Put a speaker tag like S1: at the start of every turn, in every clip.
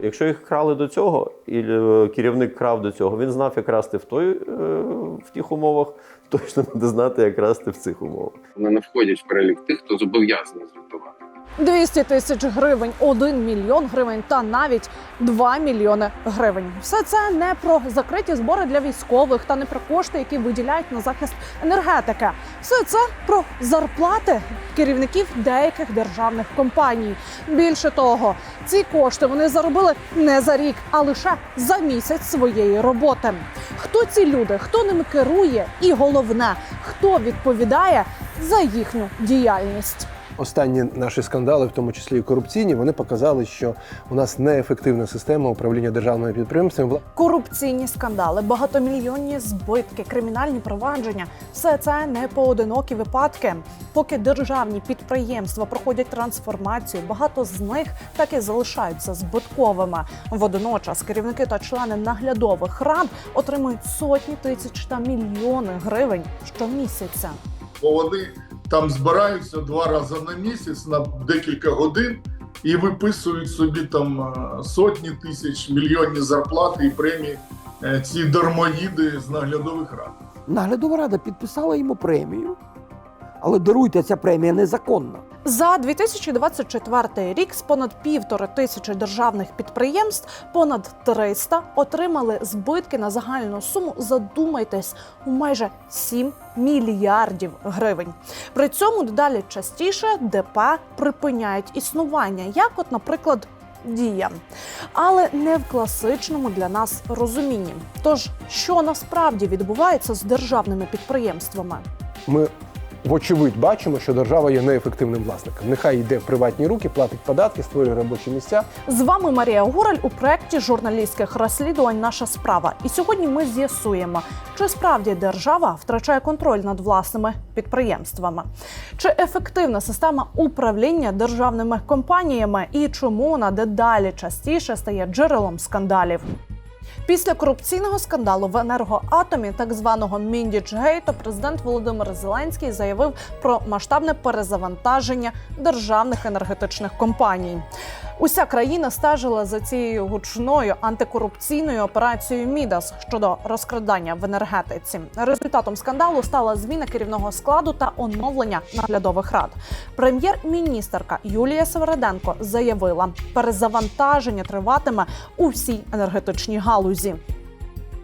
S1: Якщо їх крали до цього, і е, керівник крав до цього, він знав, як красти в той е, в тих умовах, точно буде знати, як красти в цих умовах.
S2: Вони не входять в перелік тих, хто зобов'язаний.
S3: 200 тисяч гривень, 1 мільйон гривень та навіть 2 мільйони гривень. Все це не про закриті збори для військових та не про кошти, які виділяють на захист енергетики. Все це про зарплати керівників деяких державних компаній. Більше того, ці кошти вони заробили не за рік, а лише за місяць своєї роботи. Хто ці люди, хто ними керує, і головне, хто відповідає за їхню діяльність.
S4: Останні наші скандали, в тому числі і корупційні, вони показали, що у нас неефективна система управління державними підприємствами.
S3: Корупційні скандали, багатомільйонні збитки, кримінальні провадження все це не поодинокі випадки. Поки державні підприємства проходять трансформацію, багато з них так і залишаються збитковими. Водночас керівники та члени наглядових рад отримують сотні тисяч та мільйони гривень щомісяця.
S5: бо вони там збираються два рази на місяць на декілька годин і виписують собі там е, сотні тисяч мільйонні зарплати і премії е, ці дармоїди з наглядових рад.
S6: Наглядова рада підписала йому премію, але даруйте, ця премія незаконна.
S3: За 2024 рік з понад півтори тисячі державних підприємств понад 300 отримали збитки на загальну суму. Задумайтесь у майже 7 мільярдів гривень. При цьому дедалі частіше ДП припиняють існування, як, от, наприклад. Дія, але не в класичному для нас розумінні. Тож, що насправді відбувається з державними підприємствами?
S4: Ми вочевидь бачимо, що держава є неефективним власником. Нехай йде в приватні руки, платить податки, створює робочі місця.
S3: З вами Марія Гураль у проєкті журналістських розслідувань Наша справа. І сьогодні ми з'ясуємо, чи справді держава втрачає контроль над власними підприємствами, чи ефективна система управління державними компаніями і чому вона дедалі частіше стає джерелом скандалів. Після корупційного скандалу в енергоатомі, так званого Міндічгейту, президент Володимир Зеленський заявив про масштабне перезавантаження державних енергетичних компаній. Уся країна стежила за цією гучною антикорупційною операцією Мідас щодо розкрадання в енергетиці. Результатом скандалу стала зміна керівного складу та оновлення наглядових рад. Прем'єр-міністерка Юлія Севериденко заявила, перезавантаження триватиме у всій енергетичній галузі.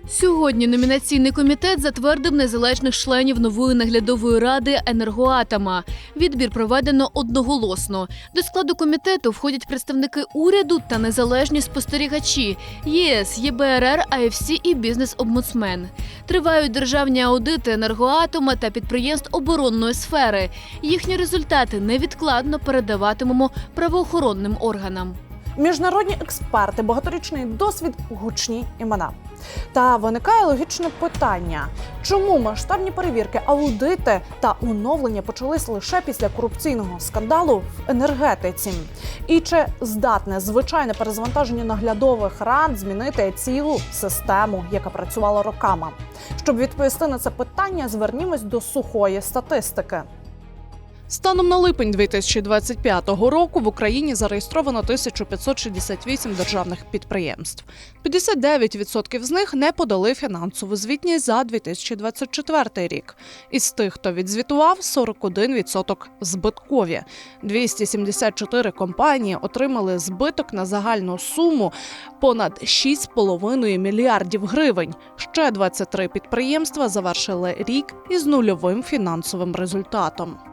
S7: Сьогодні номінаційний комітет затвердив незалежних членів нової наглядової ради енергоатома. Відбір проведено одноголосно. До складу комітету входять представники уряду та незалежні спостерігачі ЄС, ЄБРР, АФС і бізнес-омбудсмен. Тривають державні аудити енергоатома та підприємств оборонної сфери. Їхні результати невідкладно передаватимемо правоохоронним органам.
S3: Міжнародні експерти, багаторічний досвід, гучні імена. Та виникає логічне питання: чому масштабні перевірки, аудити та оновлення почались лише після корупційного скандалу в енергетиці? І чи здатне звичайне перезвантаження наглядових рад змінити цілу систему, яка працювала роками? Щоб відповісти на це питання, звернімось до сухої статистики. Станом на липень 2025 року в Україні зареєстровано 1568 державних підприємств. 59% з них не подали фінансову звітність за 2024 рік. Із тих, хто відзвітував, 41% збиткові. 274 компанії отримали збиток на загальну суму понад 6,5 мільярдів гривень. Ще 23 підприємства завершили рік із нульовим фінансовим результатом.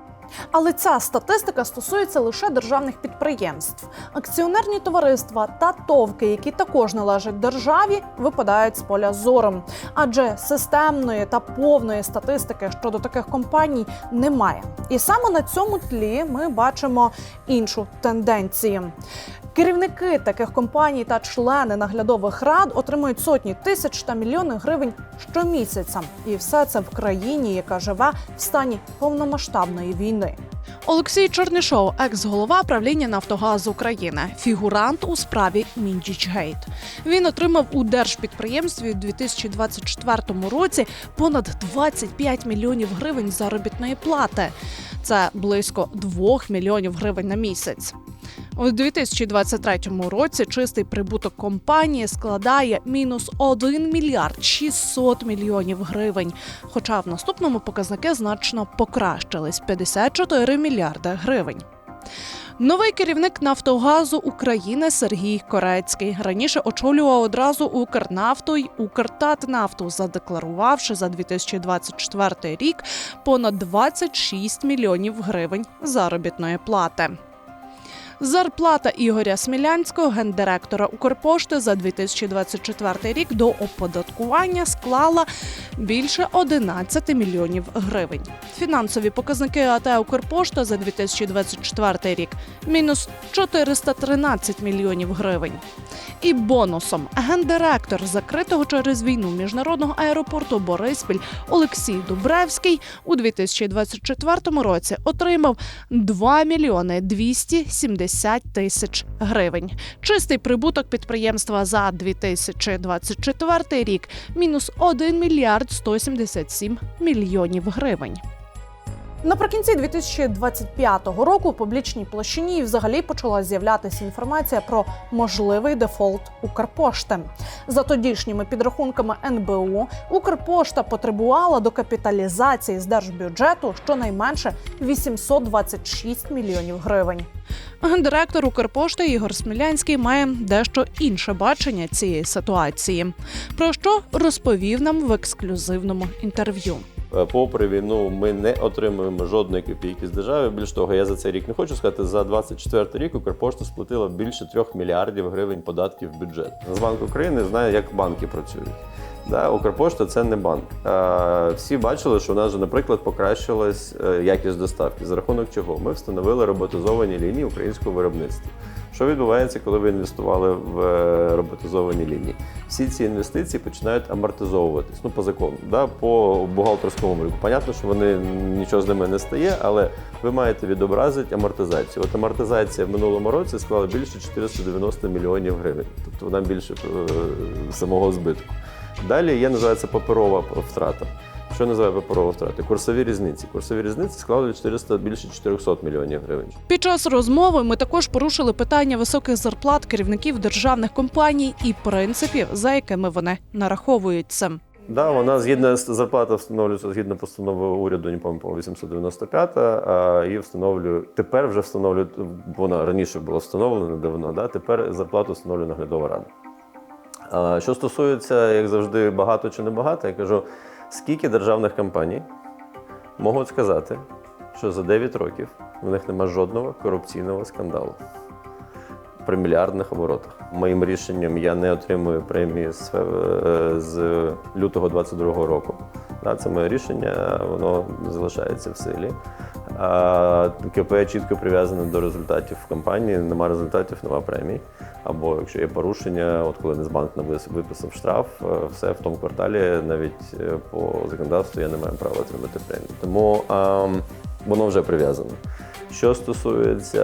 S3: Але ця статистика стосується лише державних підприємств. Акціонерні товариства та товки, які також належать державі, випадають з поля зору. Адже системної та повної статистики щодо таких компаній немає. І саме на цьому тлі ми бачимо іншу тенденцію. Керівники таких компаній та члени наглядових рад отримують сотні тисяч та мільйони гривень щомісяця. І все це в країні, яка живе в стані повномасштабної війни. Олексій Чернишов, екс-голова правління Нафтогаз України, фігурант у справі Міндічгейт. Він отримав у держпідприємстві у 2024 році понад 25 мільйонів гривень заробітної плати. Це близько 2 мільйонів гривень на місяць. У 2023 році чистий прибуток компанії складає мінус 1 мільярд 600 мільйонів гривень. Хоча в наступному показники значно покращились 54 мільярди гривень. Новий керівник Нафтогазу України Сергій Корецький раніше очолював одразу Укрнафту й Укртатнафту, задекларувавши за 2024 рік понад 26 мільйонів гривень заробітної плати. Зарплата Ігоря Смілянського, гендиректора Укрпошти, за 2024 рік до оподаткування склала більше 11 мільйонів гривень. Фінансові показники АТ Укрпошта за 2024 рік мінус 413 мільйонів гривень. І бонусом гендиректор закритого через війну міжнародного аеропорту Бориспіль Олексій Дубревський у 2024 році отримав 2 мільйони 270 тисяч гривень. Чистий прибуток підприємства за 2024 рік мінус 1 мільярд 177 мільйонів гривень. Наприкінці 2025 року в публічній площині взагалі почала з'являтися інформація про можливий дефолт Укрпошти. За тодішніми підрахунками НБУ, Укрпошта потребувала до капіталізації з держбюджету щонайменше 826 мільйонів гривень. Гендиректор Укрпошти Ігор Смілянський має дещо інше бачення цієї ситуації, про що розповів нам в ексклюзивному інтерв'ю.
S1: Е, Попри війну, ми не отримуємо жодної копійки з держави. Більш того, я за цей рік не хочу сказати. За 24 рік Укрпошта сплатила більше 3 мільярдів гривень податків в бюджет. Нацбанк України знає, як банки працюють. Да, Укрпошта це не банк. Е, всі бачили, що у нас же, наприклад, покращилась е, якість доставки. За рахунок чого? Ми встановили роботизовані лінії українського виробництва. Що відбувається, коли ви інвестували в е, роботизовані лінії? Всі ці інвестиції починають амортизовуватись. Ну, по закону, да, по бухгалтерському обліку. Понятно, що вони нічого з ними не стає, але ви маєте відобразити амортизацію. От амортизація в минулому році склала більше 490 мільйонів гривень, тобто вона більше е, самого збитку. Далі є називається паперова втрата. Що називає паперова втрата? Курсові різниці. Курсові різниці склали 400, більше 400 мільйонів гривень.
S3: Під час розмови ми також порушили питання високих зарплат керівників державних компаній і принципів, за якими вони нараховуються.
S1: Да, вона згідно зарплата встановлюється згідно постанови уряду, не пам'ятаю, 895, а і встановлює тепер вже встановлює, вона раніше була встановлена давно, да, тепер зарплату встановлює наглядова рада. А, що стосується, як завжди, багато чи не багато, я кажу, скільки державних компаній можуть сказати, що за 9 років в них нема жодного корупційного скандалу при мільярдних оборотах. Моїм рішенням я не отримую премії з, з лютого 22-го року. Це моє рішення, воно залишається в силі. КП чітко прив'язане до результатів в компанії. Нема результатів, нема премій. Або якщо є порушення, от коли Нацбанк нам вис- виписав штраф, е, все в тому кварталі, навіть е, по законодавству я не маю права отримати премію. Тому ем, воно вже прив'язано. Що стосується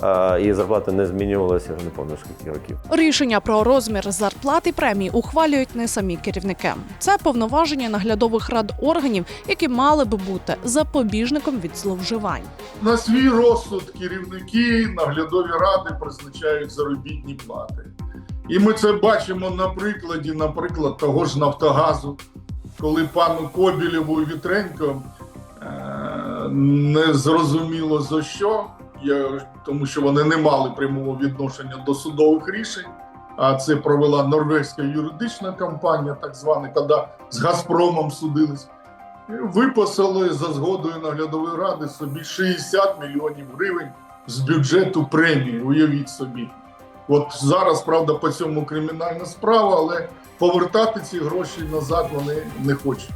S1: а, і зарплата не змінювалася, я вже не пам'ятаю скільки років.
S3: Рішення про розмір зарплат і премій ухвалюють не самі керівники. Це повноваження наглядових рад органів, які мали би бути запобіжником від зловживань.
S5: На свій розсуд керівники наглядові ради призначають заробітні плати. І ми це бачимо на прикладі, наприклад, того ж Нафтогазу, коли пану Кобілєву і Вітренко е, не зрозуміло за що, я, тому що вони не мали прямого відношення до судових рішень. А це провела норвезька юридична компанія, так звана, коли з Газпромом судились. Виписали за згодою наглядової ради собі 60 мільйонів гривень з бюджету премії. Уявіть собі. От зараз, правда, по цьому кримінальна справа, але повертати ці гроші назад вони не хочуть.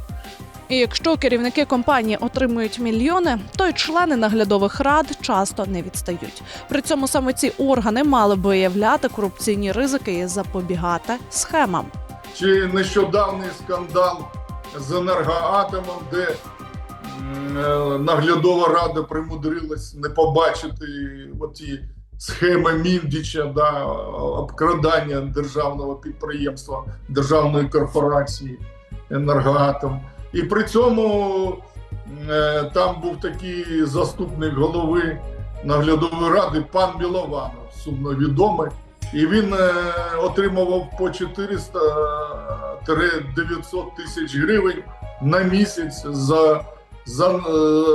S3: І якщо керівники компанії отримують мільйони, то й члени наглядових рад часто не відстають. При цьому саме ці органи мали би виявляти корупційні ризики і запобігати схемам.
S5: Чи нещодавний скандал з енергоатомом, де е, наглядова рада примудрилась не побачити оті схеми Міндіча, да, обкрадання державного підприємства, державної корпорації енергоатом. І при цьому е, там був такий заступник голови наглядової ради пан Білованов, сумновідомий. І він е, отримував по 400-900 тисяч гривень на місяць за, за е,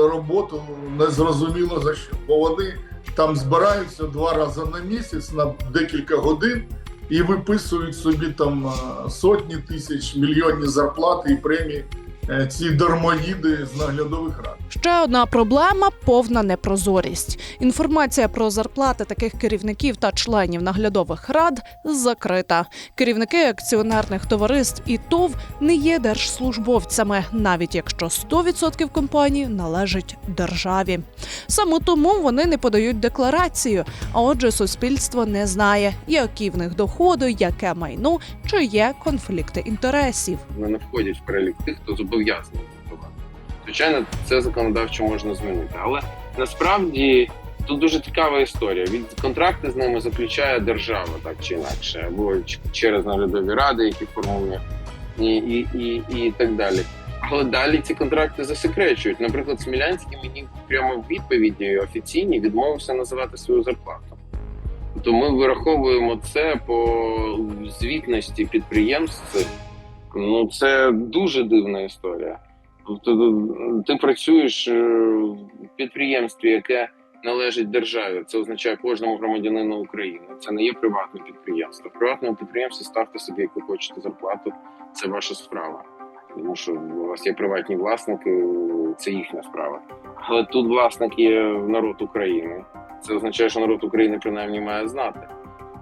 S5: роботу. Незрозуміло за що. Бо вони там збираються два рази на місяць на декілька годин і виписують собі там сотні тисяч, мільйонні зарплати і премії. Е, Ці дармоїди з наглядових рад.
S3: Ще одна проблема повна непрозорість. Інформація про зарплати таких керівників та членів наглядових рад закрита. Керівники акціонерних товариств і ТОВ не є держслужбовцями, навіть якщо 100% компаній належить державі. Саме тому вони не подають декларацію. А отже, суспільство не знає, які в них доходи, яке майно чи є конфлікти інтересів.
S2: Вони входять в перелік тих, хто зобов'язаний. Звичайно, це законодавчо можна змінити, але насправді тут дуже цікава історія. Від контракти з ними заключає держава, так чи інакше, або через наглядові ради, які формує, і, і, і, і так далі. Але далі ці контракти засекречують. Наприклад, Смілянський мені прямо в відповіді офіційній відмовився називати свою зарплату. Тобто ми вираховуємо це по звітності підприємств. Ну, це дуже дивна історія. Тобто, ти працюєш е, в підприємстві, яке належить державі. Це означає кожному громадянину України. Це не є приватне підприємство. Приватному підприємстві ставте собі, яку хочете зарплату. Це ваша справа. Тому що у вас є приватні власники, це їхня справа. Але тут власник є народ України. Це означає, що народ України принаймні має знати.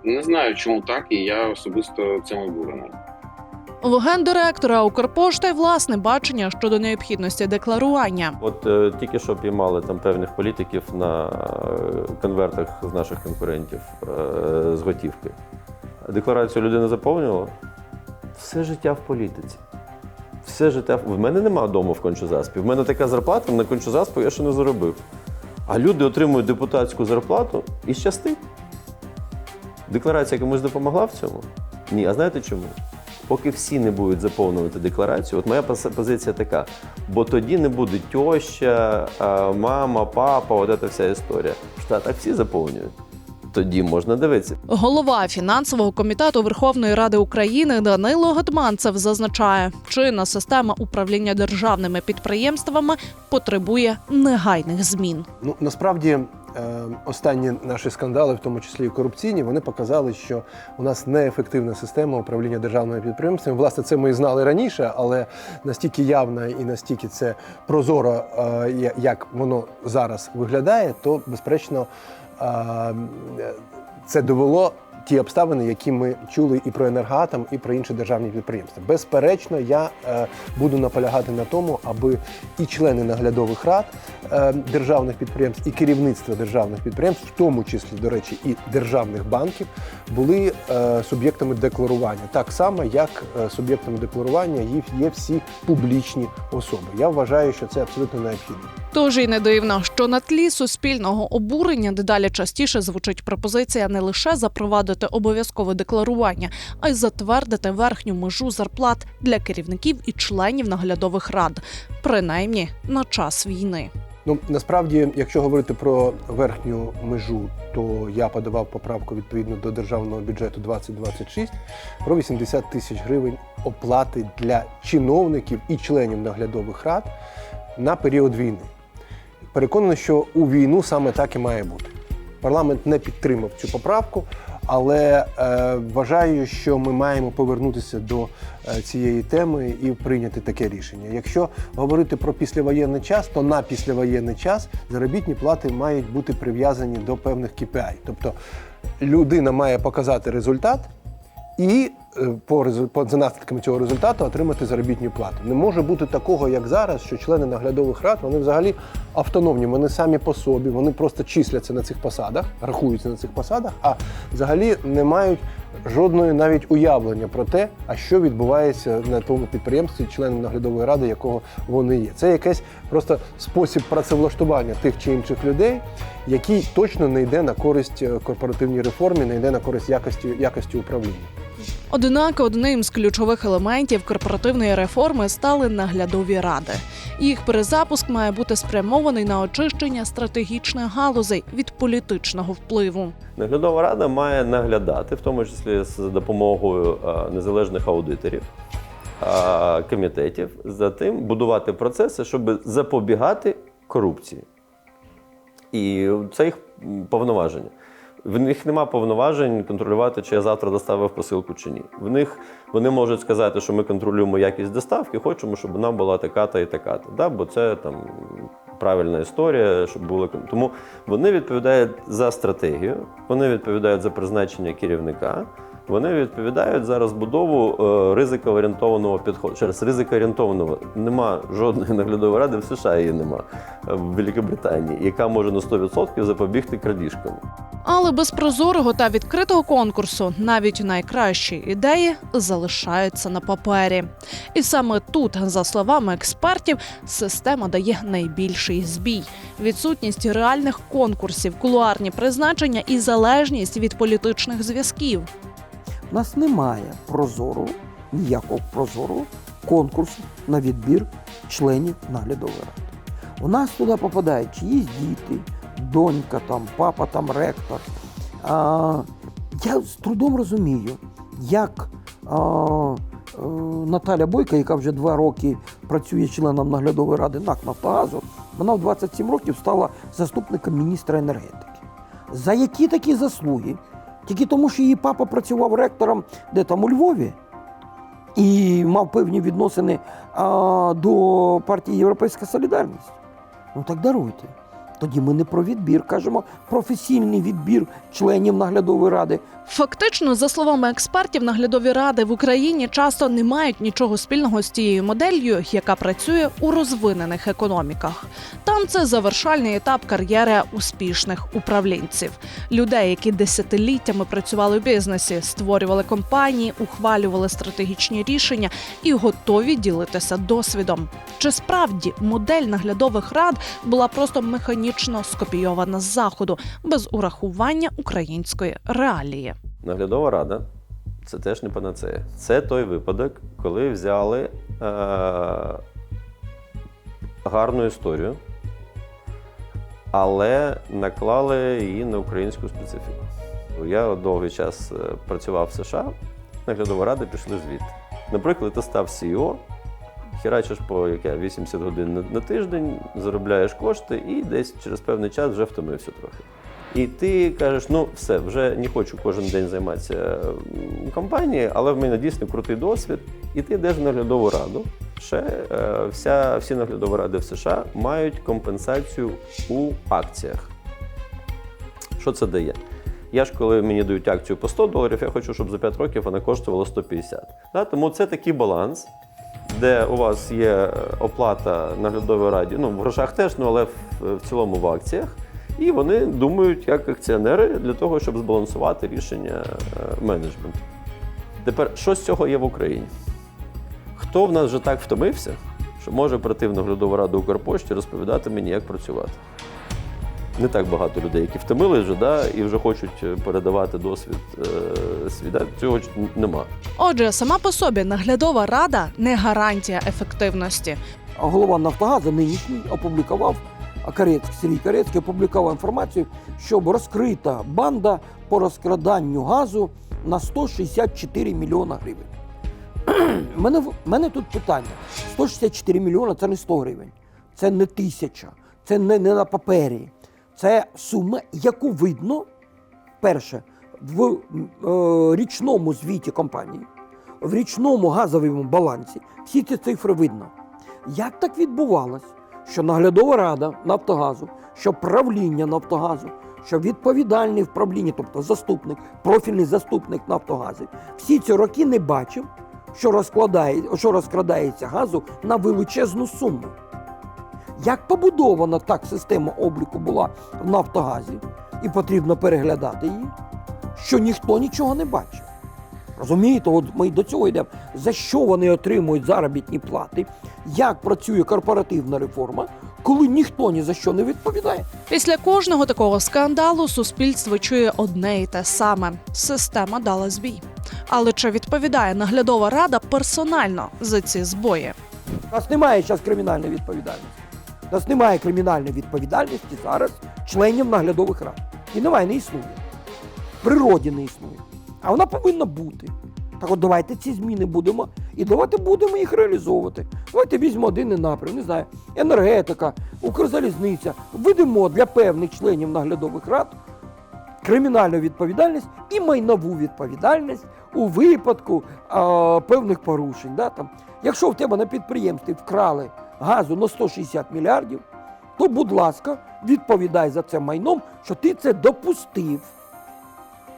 S2: Не знаю, чому так, і я особисто цим обурений.
S3: У гендиректора Укрпошти власне бачення щодо необхідності декларування.
S1: От е, тільки що піймали там певних політиків на е, конвертах з наших конкурентів е, з готівки. Декларацію людина заповнювала все життя в політиці. Все життя. В мене нема дому в Кончозаспі. В мене така зарплата, на Кончозаспу я ще не заробив. А люди отримують депутатську зарплату і щастить. Декларація комусь допомогла в цьому? Ні. А знаєте чому? Поки всі не будуть заповнювати декларацію, от моя пози- позиція така. Бо тоді не буде тьоща, мама, папа, от ця вся історія. В Штатах всі заповнюють. Тоді можна дивитися.
S3: Голова фінансового комітету Верховної Ради України Данило Гетманцев зазначає, чинна система управління державними підприємствами потребує негайних змін.
S4: Ну насправді останні наші скандали, в тому числі і корупційні, вони показали, що у нас неефективна система управління державними підприємствами. Власне, це ми і знали раніше, але настільки явно і настільки це прозоро, е, як воно зараз виглядає, то безперечно е, це довело. Ті обставини, які ми чули і про енергоатом, і про інші державні підприємства. Безперечно, я е, буду наполягати на тому, аби і члени наглядових рад е, державних підприємств, і керівництво державних підприємств, в тому числі, до речі, і державних банків, були е, суб'єктами декларування, так само, як е, суб'єктами декларування є, є всі публічні особи. Я вважаю, що це абсолютно необхідно.
S3: Тож і не дивно, що на тлі суспільного обурення дедалі частіше звучить пропозиція не лише запровадити обов'язкове декларування, а й затвердити верхню межу зарплат для керівників і членів наглядових рад, принаймні на час війни.
S4: Ну насправді, якщо говорити про верхню межу, то я подавав поправку відповідно до державного бюджету 2026 про 80 тисяч гривень оплати для чиновників і членів наглядових рад на період війни. Переконаний, що у війну саме так і має бути. Парламент не підтримав цю поправку, але е, вважаю, що ми маємо повернутися до е, цієї теми і прийняти таке рішення. Якщо говорити про післявоєнний час, то на післявоєнний час заробітні плати мають бути прив'язані до певних KPI. Тобто людина має показати результат і по, резу- по за наслідками цього результату отримати заробітну плату. Не може бути такого, як зараз, що члени наглядових рад вони взагалі автономні, вони самі по собі, вони просто числяться на цих посадах, рахуються на цих посадах, а взагалі не мають жодної навіть уявлення про те, а що відбувається на тому підприємстві, членом наглядової ради, якого вони є. Це якийсь просто спосіб працевлаштування тих чи інших людей, який точно не йде на користь е, корпоративній реформі, не йде на користь якості, якості управління.
S3: Однак одним з ключових елементів корпоративної реформи стали наглядові ради. Їх перезапуск має бути спрямований на очищення стратегічних галузей від політичного впливу.
S1: Наглядова рада має наглядати, в тому числі з допомогою е, незалежних аудиторів, е, комітетів, за тим будувати процеси, щоб запобігати корупції. І це їх повноваження. В них нема повноважень контролювати, чи я завтра доставив посилку чи ні. В них вони можуть сказати, що ми контролюємо якість доставки, хочемо, щоб вона була така-та і така-та. Да? Бо це там правильна історія, щоб були тому вони відповідають за стратегію, вони відповідають за призначення керівника. Вони відповідають за розбудову е, ризикоорієнтованого підходу. Через ризикоорієнтованого нема жодної наглядової ради в США її нема е, в Великобританії, яка може на 100% запобігти крадіжкам.
S3: Але без прозорого та відкритого конкурсу навіть найкращі ідеї залишаються на папері. І саме тут, за словами експертів, система дає найбільший збій: відсутність реальних конкурсів, кулуарні призначення і залежність від політичних зв'язків.
S6: У нас немає прозорого, ніякого прозорого конкурсу на відбір членів наглядової ради. У нас туди попадають чиїсь діти, донька, там, папа, там, ректор. А, я з трудом розумію, як а, е, Наталя Бойка, яка вже два роки працює членом наглядової ради НАК Нафтогазу, вона в 27 років стала заступником міністра енергетики. За які такі заслуги? Тільки тому, що її папа працював ректором де там у Львові і мав певні відносини а, до партії Європейська Солідарність. Ну так даруйте. Тоді ми не про відбір, кажемо професійний відбір членів наглядової ради.
S3: Фактично, за словами експертів, наглядові ради в Україні часто не мають нічого спільного з тією моделлю, яка працює у розвинених економіках. Там це завершальний етап кар'єри успішних управлінців, людей, які десятиліттями працювали в бізнесі, створювали компанії, ухвалювали стратегічні рішення і готові ділитися досвідом. Чи справді модель наглядових рад була просто механічно скопійована з заходу без урахування української реалії?
S1: Наглядова рада це теж не панацея. Це той випадок, коли взяли е- гарну історію, але наклали її на українську специфіку. Я довгий час е, працював в США, наглядова рада пішли звідти. Наприклад, ти став CEO, херачиш по яке, 80 годин на, тиждень, заробляєш кошти і десь через певний час вже втомився трохи. І ти кажеш, ну все, вже не хочу кожен день займатися компанією, але в мене дійсно крутий досвід. І ти йдеш в наглядову раду. Ще е, вся, всі наглядові ради в США мають компенсацію у акціях. Що це дає? Я ж коли мені дають акцію по 100 доларів, я хочу, щоб за 5 років вона коштувала 150. Да? Тому це такий баланс, де у вас є е, оплата наглядової раді, ну в грошах теж, ну але в, в цілому в акціях. І вони думають як акціонери для того, щоб збалансувати рішення е, менеджменту. Тепер, що з цього є в Україні? Хто в нас вже так втомився, що може прийти в наглядову раду Укрпошті розповідати мені, як працювати? Не так багато людей, які втомили вже, да, і вже хочуть е, передавати досвід е, свій. Цього ж нема.
S3: Отже, сама по собі наглядова рада не гарантія ефективності.
S6: Голова Нафтогазу нинішній опублікував а Карецький, Сергій Карецький опублікував інформацію, що розкрита банда по розкраданню газу на 164 мільйона гривень. Мене, в- мене тут питання: 164 мільйона це не 100 гривень, це не тисяча, це не, не на папері. Це сума, яку видно, перше, в е, річному звіті компанії, в річному газовому балансі. Всі ці цифри видно. Як так відбувалось, що наглядова рада Нафтогазу, що правління Нафтогазу, що відповідальний в правлінні, тобто заступник, профільний заступник Нафтогазу, всі ці роки не бачив, що, розкладає, що розкрадається газу на величезну суму. Як побудована так система обліку була в Нафтогазі, і потрібно переглядати її, що ніхто нічого не бачив. Розумієте, от ми до цього йдемо. За що вони отримують заробітні плати? Як працює корпоративна реформа, коли ніхто ні за що не відповідає?
S3: Після кожного такого скандалу суспільство чує одне і те саме: система дала збій. Але чи відповідає наглядова рада персонально за ці збої?
S6: У нас немає зараз кримінальної відповідальності. У нас немає кримінальної відповідальності зараз членів наглядових рад. І немає, не існує. В природі не існує. А вона повинна бути. Так от давайте ці зміни будемо і давайте будемо їх реалізовувати. Давайте візьмемо один напрям, не знаю, енергетика, Укрзалізниця. Введемо для певних членів наглядових рад кримінальну відповідальність і майнову відповідальність у випадку а, певних порушень. Да, там. Якщо в тебе на підприємстві вкрали газу на 160 мільярдів, то, будь ласка, відповідай за це майном, що ти це допустив.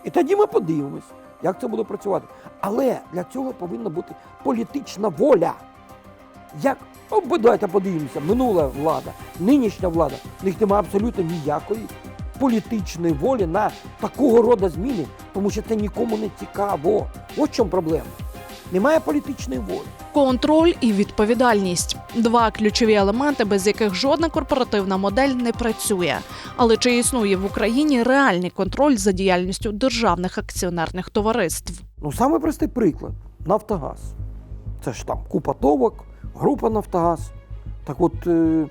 S6: І тоді ми подивимось, як це буде працювати. Але для цього повинна бути політична воля. Як О, давайте подивимося, минула влада, нинішня влада, в них немає абсолютно ніякої політичної волі на такого роду зміни, тому що це нікому не цікаво. Ось в чому проблема. Немає політичної волі.
S3: Контроль і відповідальність два ключові елементи, без яких жодна корпоративна модель не працює. Але чи існує в Україні реальний контроль за діяльністю державних акціонерних товариств?
S6: Ну, саме простий приклад Нафтогаз. Це ж там купа товок, група Нафтогаз. Так от е,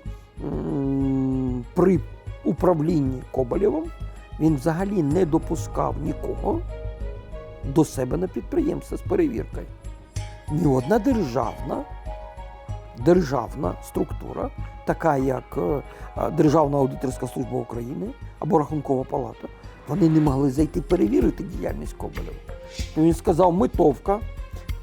S6: при управлінні Коболєвим він взагалі не допускав нікого до себе на підприємство з перевіркою. Ні одна державна, державна структура, така як е, Державна аудиторська служба України або Рахункова палата, вони не могли зайти перевірити діяльність Коболєва. Він сказав, ми товка,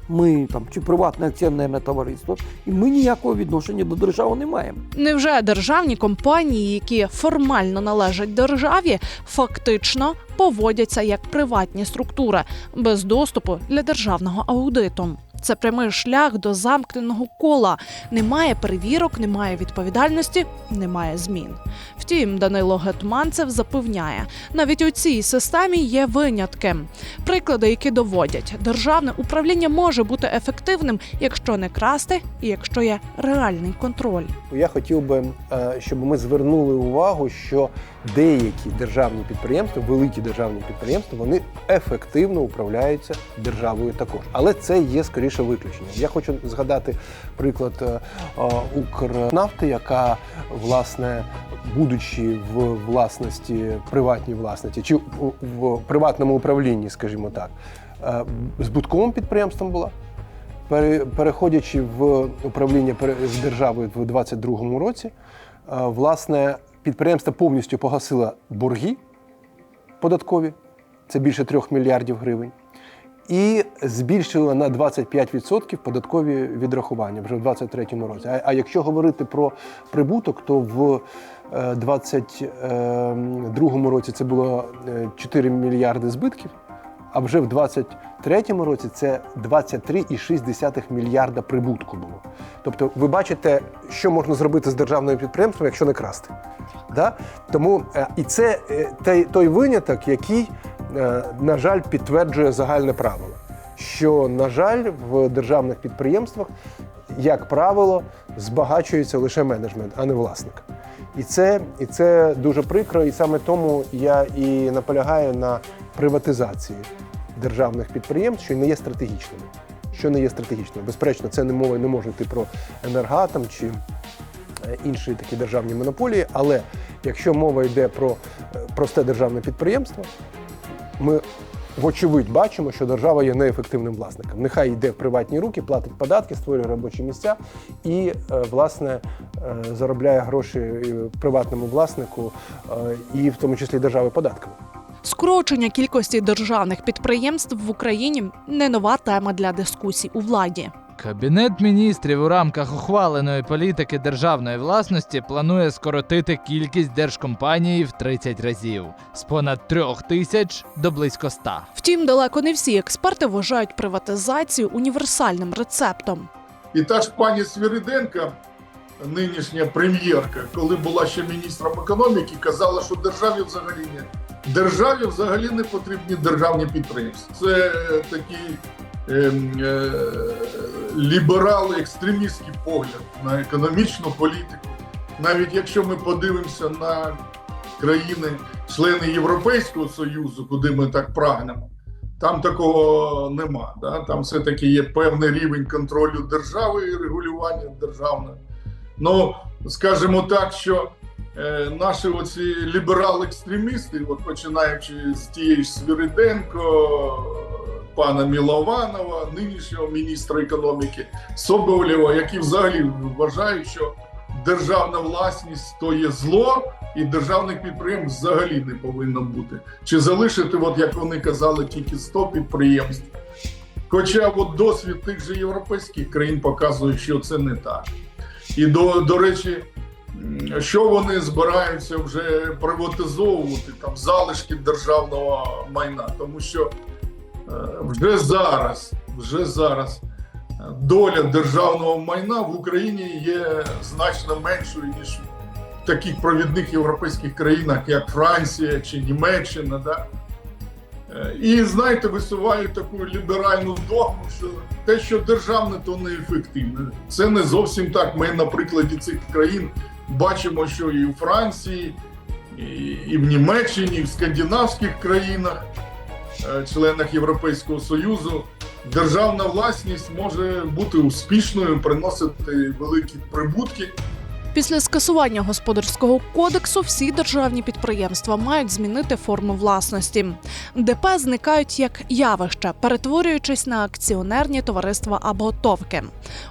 S6: ми там чи приватне акціонерне товариство, і ми ніякого відношення до держави не маємо.
S3: Невже державні компанії, які формально належать державі, фактично поводяться як приватні структури без доступу для державного аудиту? Це прямий шлях до замкненого кола. Немає перевірок, немає відповідальності, немає змін. Втім, Данило Гетманцев запевняє, навіть у цій системі є винятки. Приклади, які доводять, державне управління може бути ефективним, якщо не красти і якщо є реальний контроль.
S4: Я хотів би, е, щоб ми звернули увагу, що деякі державні підприємства, великі державні підприємства, вони ефективно управляються державою також. Але це є скоріше виключення. Я хочу згадати приклад е, е, Укрнафти, яка власне, будучи в власності приватній власності чи в- приватному управлінні, скажімо так, е, збутковим підприємством була. Переходячи в управління з державою в 2022 році, власне, підприємство повністю погасило борги податкові, це більше 3 мільярдів гривень, і збільшило на 25% податкові відрахування вже в 2023 році. А, а якщо говорити про прибуток, то в 2022 році це було е, 4 мільярди збитків, а вже в 2023 році це 23,6 мільярда прибутку було. Тобто, ви бачите, що можна зробити з державним підприємством, якщо не красти. Да? Тому е, і це е, той, виняток, який, е, на жаль, підтверджує загальне правило. Що, на жаль, в державних підприємствах, як правило, збагачується лише менеджмент, а не власник. І це, і це дуже прикро, і саме тому я і наполягаю на приватизації державних підприємств, що не є стратегічними. Що не є стратегічними. Безперечно, це не мова не може йти про енергоатом чи е, інші такі державні монополії. Але якщо мова йде про е, просте державне підприємство, ми вочевидь бачимо, що держава є неефективним власником. Нехай йде в приватні руки, платить податки, створює робочі місця і, е, власне, е, заробляє гроші е, приватному власнику і в тому числі держави податками.
S3: Скорочення кількості державних підприємств в Україні не нова тема для дискусій у владі.
S8: Кабінет міністрів у рамках ухваленої політики державної власності планує скоротити кількість держкомпаній в 30 разів з понад трьох тисяч до близько ста.
S3: Втім, далеко не всі експерти вважають приватизацію універсальним рецептом.
S5: І та ж пані Свириденка, нинішня прем'єрка, коли була ще міністром економіки, казала, що державі взагалі не державі взагалі не потрібні державні підприємства. Це такий е, е, ліберал екстремістський погляд на економічну політику. Навіть якщо ми подивимося на країни, члени Європейського Союзу, куди ми так прагнемо, Там такого нема. Да? Там все-таки є певний рівень контролю держави і регулювання державне. Ну, скажімо так, що е, наші оці ліберал-екстремісти, от починаючи з тієї ж Свириденко, пана Мілованова, нинішнього міністра економіки Соболєва, які взагалі вважають, що державна власність то є зло, і державних підприємств взагалі не повинно бути. Чи залишити, от як вони казали, тільки 100 підприємств. Хоча от досвід тих же європейських країн показує, що це не так. І до, до речі, що вони збираються вже приватизовувати там залишки державного майна, тому що вже зараз, вже зараз доля державного майна в Україні є значно меншою ніж в таких провідних європейських країнах, як Франція чи Німеччина. Да? Е, І знаєте, висувають таку ліберальну догму, що те, що державне, то неефективне. Це не зовсім так. Ми на прикладі цих країн бачимо, що і у Франції, і, в Німеччині, і в скандинавських країнах, членах Європейського Союзу, державна власність може бути успішною, приносити великі прибутки.
S3: Після скасування господарського кодексу всі державні підприємства мають змінити форму власності. ДП зникають як явище, перетворюючись на акціонерні товариства або товки.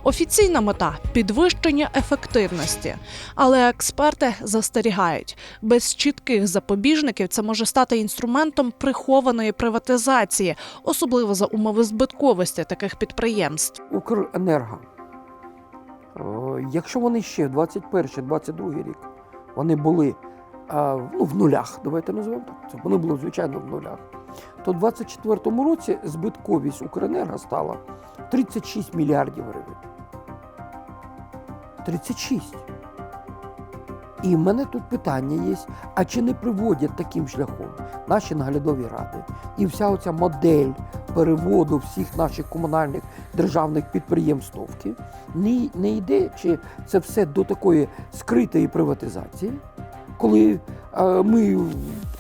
S3: Офіційна мета підвищення ефективності. Але експерти застерігають, без чітких запобіжників це може стати інструментом прихованої приватизації, особливо за умови збитковості таких підприємств.
S6: Укренерго. Е, Якщо вони ще в 21-22 рік вони були е, ну, в нулях, давайте називаємо так, вони були звичайно в нулях, то в 24-му році збитковість Укренерго стала 36 мільярдів гривень. 36. І в мене тут питання є: а чи не приводять таким шляхом наші наглядові ради? І вся оця модель переводу всіх наших комунальних державних підприємств не, не йде, чи це все до такої скритої приватизації, коли е, ми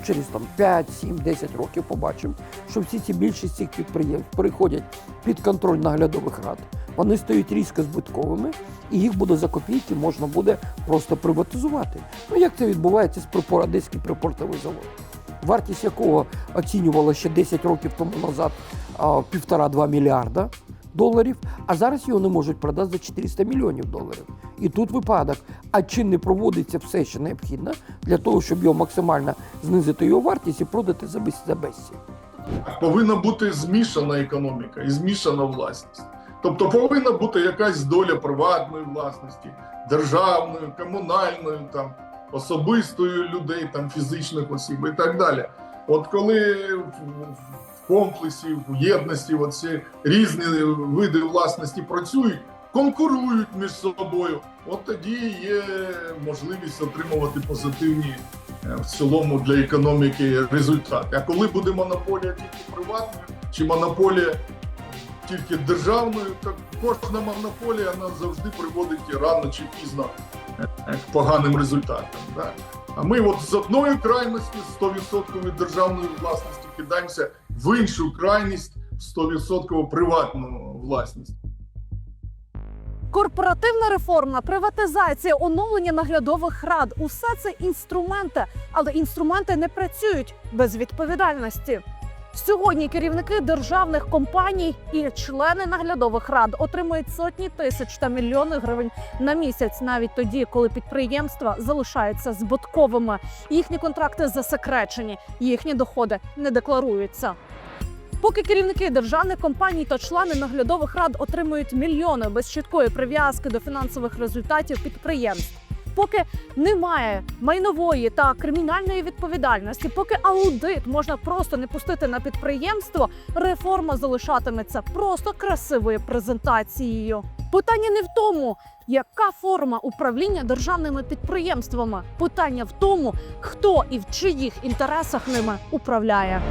S6: через там 5, 7, 10 років побачимо, що всі ці більшість цих підприємств переходять під контроль наглядових рад, вони стають різко збитковими, і їх буде за копійки можна буде просто приватизувати. Ну як це відбувається з припор- Одеський припортовий завод, вартість якого оцінювала ще 10 років тому назад а, півтора-два мільярда доларів, а зараз його не можуть продати за 400 мільйонів доларів. І тут випадок, а чи не проводиться все, що необхідно для того, щоб його максимально знизити його вартість і продати за безцінь.
S5: Повинна бути змішана економіка і змішана власність. Тобто повинна бути якась доля приватної власності, державної, комунальної, там, особистої людей, там, фізичних осіб і так далі. От коли в- в комплексі, в єдності оці різні види власності працюють, конкурують між собою, от тоді є можливість отримувати позитивні е, в цілому для економіки результати. А коли буде монополія тільки приватною чи монополія тільки державною, то кожна монополія вона завжди приводить рано чи пізно е, к поганим результатам. Да? А ми от з одної крайності 100% державної власності кидаємося в іншу крайність 100% приватну власність.
S3: Корпоративна реформа, приватизація, оновлення наглядових рад усе це інструменти, але інструменти не працюють без відповідальності. Сьогодні керівники державних компаній і члени наглядових рад отримують сотні тисяч та мільйони гривень на місяць, навіть тоді, коли підприємства залишаються збитковими. Їхні контракти засекречені, їхні доходи не декларуються. Поки керівники державних компаній та члени наглядових рад отримують мільйони без чіткої прив'язки до фінансових результатів підприємств. Поки немає майнової та кримінальної відповідальності, поки аудит можна просто не пустити на підприємство, реформа залишатиметься просто красивою презентацією. Питання не в тому, яка форма управління державними підприємствами. Питання в тому, хто і в чиїх інтересах ними управляє.